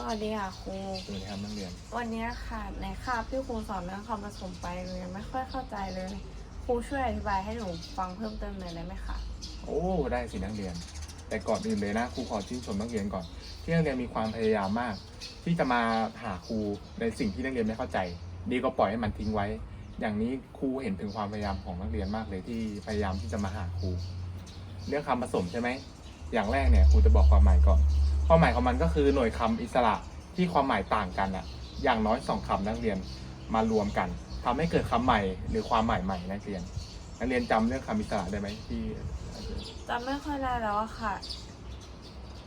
สวัสดีค่ะครู สวัสดีครับนักเรียน วันนี้ค่ะในคาบที่ครูสอนเรื่องคำผสมไปหนูยังไม่ค่อยเข้าใจเลย ครูช่วยอธิบายให้หนูฟังเพิ่มเติมหน่อยได้ไหมคะ โอ้ ได้สินักเรียน แต่ก่อนอื่นเลยนะครูขอชื่นชมนักเรียนก่อน ที่นักเรียนมีความพยายามมาก ที่จะมาหาครูในสิ่งที่นักเรียนไม่เข้าใจ ดีก็ปล่อยให้มันทิ้งไว้ อย่างนี้ครูเห็นถึงความพยายามของนักเรียนมากเลยที่พยายามที่จะมาหาครู เรื่องคำผสมใช่ไหม อย่างแรกเนี่ยครูจะบอกความหมายก่อน ความหมายของมันก็คือหน่วยคำอิสระที่ความหมายต่างกันอะอย่างน้อยสองคำนักเรียนมารวมกันทำให้เกิดคำใหม่หรือความหมายใหม่นักเรียน นักเรียนจำเรื่องคำอิสระได้ไหมที่จำไม่ค่อยได้แล้วอะค่ะ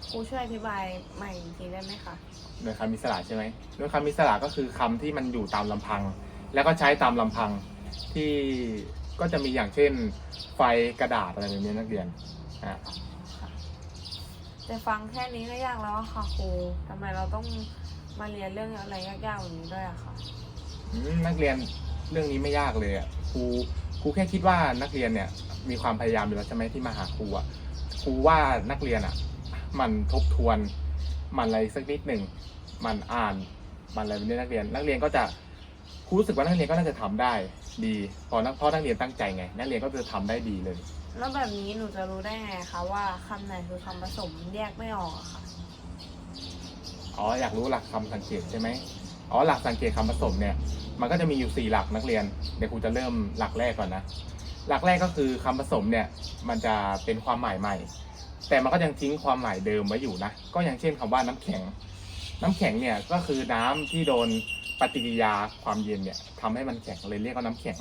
ครูช่วยอธิบายใหม่อีกทีได้ไหมคะหน่วยคำอิสระใช่ไหมหน่วยคำอิสระก็คือคำที่มันอยู่ตามลำพัง แล้วก็ใช้ตามลำพังที่ก็จะมีอย่างเช่น ไฟกระดาษอะไรแบบนี้นักเรียนอะ ค่ะแต่ฟังแค่นี้ก็ยากแล้วค่ะครูทำไมเราต้องมาเรียนเรื่องอะไรยากๆแบบนี้ด้วยอะคะอืมนักเรียนเรื่องนี้ไม่ยากเลยอะครูครูแค่คิดว่านักเรียนเนี่ย มีความพยายามอยู่แล้วใช่ไหมที่มาหาครูอะครูว่านักเรียนอะ มันทบทวน มันอะไรสักนิดหนึ่งมันอ่านมันอะไรแบบนี้นักเรียน นักเรียนก็จะครูรู้สึกว่านักเรียนก็น่าจะทำได้ดี พอนักพราะนักเรียนตั้งใจไง นักเรียนก็จะทำได้ดีเลย แล้วแบบนี้หนูจะรู้ได้ไงคะว่าคำไหนคือคำผสมแยกไม่ออกอะค่ะ อ๋ออยากรู้หลักคำสังเกตใช่ไหมอ๋อหลักสังเกตคำผสมเนี่ย มันก็จะมีอยู่สี่หลักนักเรียนเดี๋ยวครูจะเริ่มหลักแรกก่อนนะ หลักแรกก็คือคำผสมเนี่ยมันจะเป็นความหมายใหม่ แต่มันก็ยังทิ้งความหมายเดิมไว้อยู่นะ ก็อย่างเช่นคำว่าน้ำแข็ง น้ำแข็งเนี่ยก็คือน้ำที่โดนปฏิกิริยาความเย็นเนี่ยทำให้มันแข็งเลยเรียกว่าน้ำแข็ง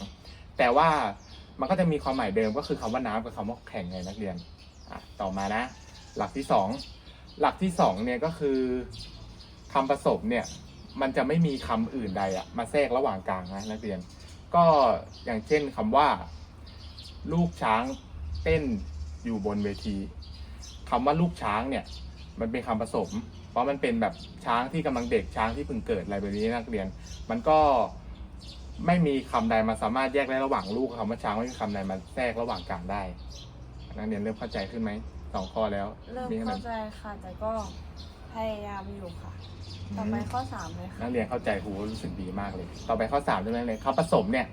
แต่ว่า มันก็จะมีความหมายเดิมก็คือคำว่าน้ำกับคำว่าแข็งไงนักเรียนอะต่อมานะ หลักที่สองหลักที่สองเนี่ยก็คือคำผสมเนี่ยมันจะไม่มีคำอื่นใดอะมาแทรกระหว่างกลางนะนักเรียน ก็อย่างเช่นคำว่า ลูกช้างเต้นอยู่บนเวทีคำว่าลูกช้างเนี่ยมันเป็นคำผสม เพราะมันเป็นแบบช้างที่กำลังเด็กช้างที่เพิ่งเกิดอะไรแบบนี้นักเรียน มันก็ ไม่มีคำใดมาสามารถแยกได้ระหว่างลูกกับคำว่าช้างไม่มีคำใดมาแทรกระหว่างกลางได้นักเรียนเริ่มเข้าใจขึ้นไหมสองข้อแล้วเริ่มแค่เข้านั้นใจค่ะแต่ก็พยายามอยู่ค่ะ ต่อไปข้อสามเลยค่ะนักเรียนเข้าใจครูก็รู้สึกดีมากเลย ต่อไปข้อสามใช่ไหมเลยคำผสมเนี่ย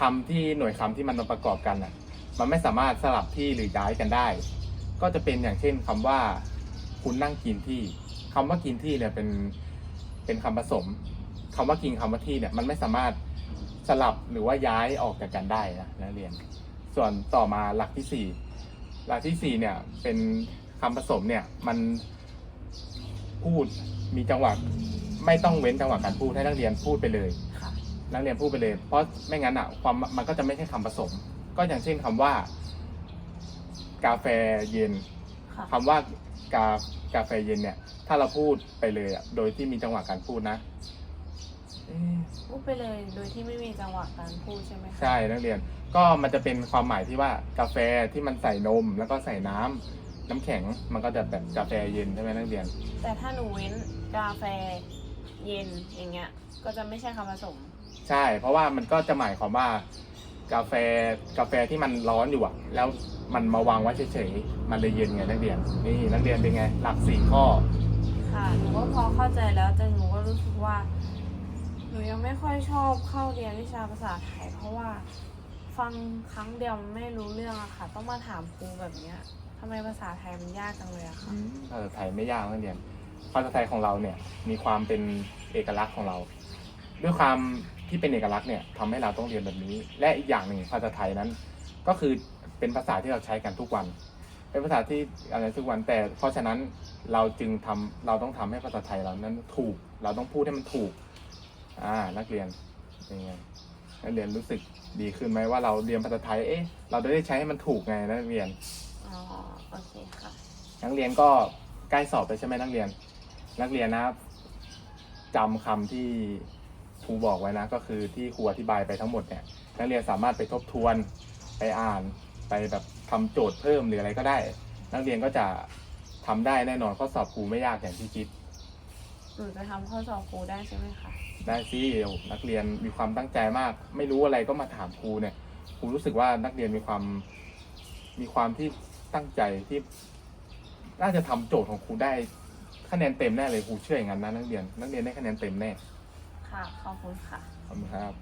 คำที่หน่วยคำที่มันมาประกอบกันอะ มันไม่สามารถสลับที่หรือย้ายกันได้ ก็จะเป็นอย่างเช่นคำว่า คุณนั่งกินที่คำว่ากินที่เนี่ยเป็นเป็นคำผสมคำว่ากินคำว่าที่เนี่ยมันไม่สามารถ สลับหรือว่าย้ายออกจากกันได้นะนักเรียน ส่วนต่อมาหลักที่สี่หลักที่สี่เนี่ยเป็นคำผสมเนี่ยมันพูดมีจังหวะไม่ต้องเว้นจังหวะการพูดให้นักเรียนพูดไปเลยค่ะนักเรียนพูดไปเลย เพราะไม่งั้นอะความมันก็จะไม่ใช่คำผสม ก็อย่างเช่นคำว่า กาแฟเย็นค่ะคำว่ากากาแฟเย็นเนี่ย ถ้าเราพูดไปเลยอะโดยที่มีจังหวะการพูดนะเอ๊ะ พูดไปเลยโดยที่ไม่มีจังหวะการพูดใช่ไหมคะใช่นักเรียนก็มันจะเป็นความหมายที่ว่ากาแฟที่มันใส่นมแล้วก็ใส่น้ำน้ำแข็งมันก็จะแบบกาแฟเย็นใช่ไหมนักเรียน แต่ถ้าหนูเว้นกาแฟเย็นอย่างเงี้ย ก็จะไม่ใช่คำผสม ใช่ เพราะว่ามันก็จะหมายความว่ากาแฟกาแฟที่มันร้อนอยู่อะแล้วมันมาวางไว้เฉยๆมันเลยเย็นไงนักเรียนนี่นักเรียนเป็นไง หลักสี่ข้อ ค่ะ หนูก็พอเข้าใจแล้วแต่หนูก็รู้สึกว่าห นูยังไม่ค่อยชอบเข้าเรียนวิชาภาษาไทย เพราะว่าฟังครั้งเดียวไม่รู้เรื่องอะค่ะ ต้องมาถามครูแบบเนี้ยทำไมภาษาไทยมันยากจังเลยอะค่ะ ภาษาไทยไม่ยากนักเรียนภาษาไทยของเราเนี่ยมีความเป็นเอกลักษณ์ของเรา ด้วยความที่เป็นเอกลักษณ์เนี่ยทำให้เราต้องเรียนแบบนี้ และอีกอย่างหนึ่งภาษาไทยนั้น ก็คือเป็นภาษาที่เราใช้กันทุกวัน เป็นภาษาที่อะไรทุกวันแต่ เพราะฉะนั้นเราจึงทำเราต้องทำให้ภาษาไทยเรานั้นถูก เราต้องพูดให้มันถูก อ่า นักเรียนเป็นไงนักเรียนรู้สึกดีขึ้นไหมว่าเราเรียนภาษาไทย เอ๊ะ เราได้ใช้ให้มันถูกไงนักเรียน อ๋อ โอเคค่ะ นักเรียนก็ใกล้สอบไปใช่ไหมนักเรียน นักเรียนนะจำคำที่ครูบอกไว้นะ ก็คือที่ครูอธิบายไปทั้งหมดเนี่ย นักเรียนสามารถไปทบทวนไปอ่านไปแบบทำโจทย์เพิ่มหรืออะไรก็ได้ นักเรียนก็จะทำได้แน่นอนข้อสอบครูไม่ยากอย่างที่คิด หนูจะทำข้อสอบครูได้ใช่ไหมคะได้สินักเรียนมีความตั้งใจมาก ไม่รู้อะไรก็มาถามครูเนี่ยครูรู้สึกว่านักเรียนมีความ มีความที่ตั้งใจที่ น่าจะทำโจทย์ของครูได้ขคะแนนเต็มแน่เลยครูเชื่ออย่างนั้นนะนักเรียน นักเรียนได้คะแนนเต็มแน่ค่ะขอบคุณค่ะ ขอบคุณครับ